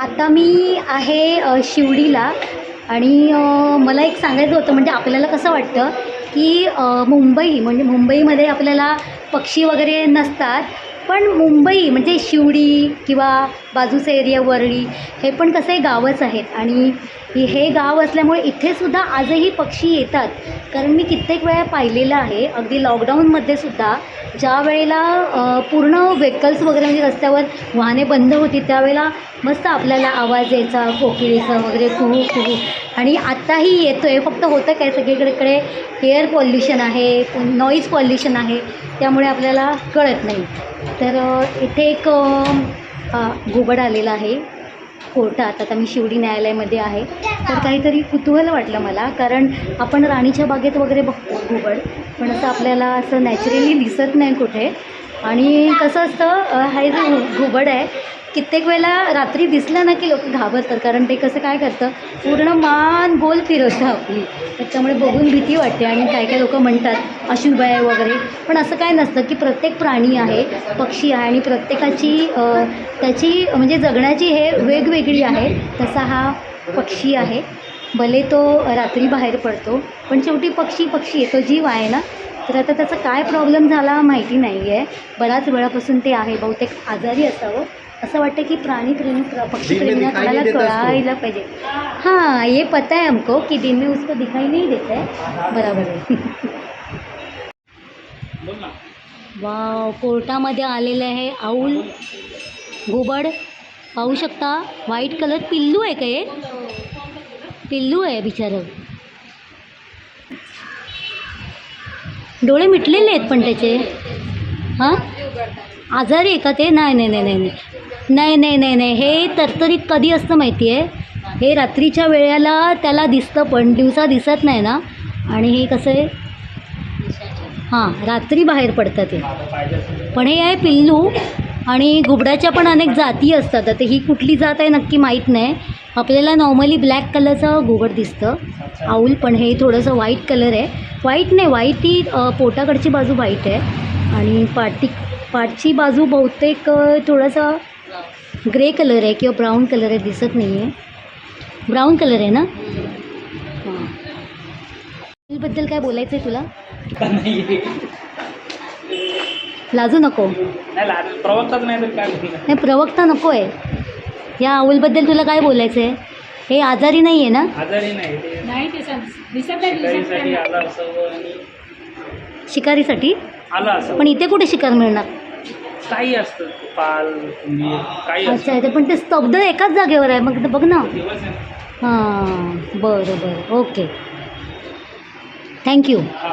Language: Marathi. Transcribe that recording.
आता मी आहे शिवडीला आणि मला एक सांगायचं होतं म्हणजे आपल्याला कसं वाटतं की मुंबई म्हणजे मुंबईमध्ये आपल्याला पक्षी वगैरे नसतात पण मुंबई म्हणजे शिवडी किंवा बाजूचा एरिया वरळी हे पण कसं आहे गावच आहेत. आणि हे गाव असल्यामुळे इथेसुद्धा आजही पक्षी येतात. कारण मी कित्येक वेळा पाहिलेलं आहे अगदी लॉकडाऊनमध्ये सुद्धा ज्या वेळेला पूर्ण व्हेकल्स वगैरे म्हणजे रस्त्यावर वाहने बंद होती त्यावेळेला मस्त आपल्याला आवाज यायचा कोकिळीचा वगैरे कुहू कुहू आणि आत्ताही येतो आहे फक्त होतं काय सगळीकडे एअर पॉल्युशन आहे नॉईज पॉल्युशन आहे त्यामुळे आपल्याला कळत नाही. तर इथे एक घुबड आलेला आहे. कोर्टात. आता मी शिवडी न्यायालयामध्ये आहे. तर काहीतरी कुतूहल वाटलं मला कारण आपण राणीच्या बागेत वगैरे बघतो घुबड पण असं आपल्याला असं नॅचरली दिसत नाही कुठे. आणि कसं असतं हा जो घुबड आहे कित्येक वेळेला रात्री दिसलं ना की लोक घाबरतात कारण ते कसं काय करतं पूर्ण मान गोल फिरवतं आपली. त्याच्यामुळे बघून भीती वाटते आणि काय काय लोक म्हणतात अशुभ आहे वगैरे. पण असं काय नसतं की प्रत्येक प्राणी आहे पक्षी आहे आणि प्रत्येकाची त्याची म्हणजे जगण्याची हे वेगवेगळी आहे. तसा हा पक्षी आहे. भले तो रात्री बाहेर पडतो पण शेवटी पक्षी पक्षी आहे तो जीव आहे ना. तर आता त्याचा काय प्रॉब्लेम झाला माहिती नाही आहे बऱ्याच वेळापासून ते आहे. बहुतेक आजारी असावं. असं वाटतं की प्राणीप्रेमी प्र पक्षीप्रेमींना दिखाई कोणाला। कळायला पाहिजे. हाँ ये पता है हमको कि दिन में उसको दिखाई नहीं देता है बराबर है वाव कोर्टामध्ये आलेलं आहे आऊल. घुबड. पाहू शकता व्हाईट कलर पिल्लू आहे का हे? पिल्लू आहे बिचारं. डोळे मिटलेले आहेत पण त्याचे. हां? आजारी आहे का ते? नाही नाही नाही नाही. नाही नाही नाही नाही. हे तरतरीत कधी असतं माहिती आहे हे रात्रीच्या वेळेला त्याला दिसतं पण दिवसा दिसत नाही ना. आणि हे कसं आहे? हां रात्री बाहेर पडतं ते. पण हे आहे पिल्लू आणि घुबडाच्या पण अनेक जाती असतात. आता ही कुठली जात आहे नक्की माहीत नाही. आपल्याला नॉर्मली ब्लॅक कलरचं घुबड दिसतं. आऊल पण हे थोडंसं व्हाईट कलर आहे. व्हाईट नाही व्हाईट ही पोटाकडची बाजू व्हाईट आहे. आणि पाठी पाठची बाजू बहुतेक थोडंसं थोडासा ग्रे कलर आहे किंवा ब्राऊन कलर आहे दिसत नाही आहे ब्राऊन कलर आहे ना? हां। बद्दल काय बोलायचं आहे तुला? लाजू नको। नाही लाज प्रवक्ताच नाही तर काय माहिती नाही. नाही प्रवक्ता नको आहे. या आऊलबद्दल तुला काय बोलायचं आहे हे आजारी नाही आहे ना? आजारी नाही ते नाही ते सं- दिसत नाही दिसत शिकारीसाठी. आला असावं आणि शिकारीसाठी? आला असं. पण इथे कुठे शिकार मिळणार? काही असतं. पाल कुंभीर काही अच्छा पण ते स्तब्ध एकाच जागेवर आहे. मग ते बघ ना. दिवस आहे. हां बरं बरं. ओके. थँक्यू हा.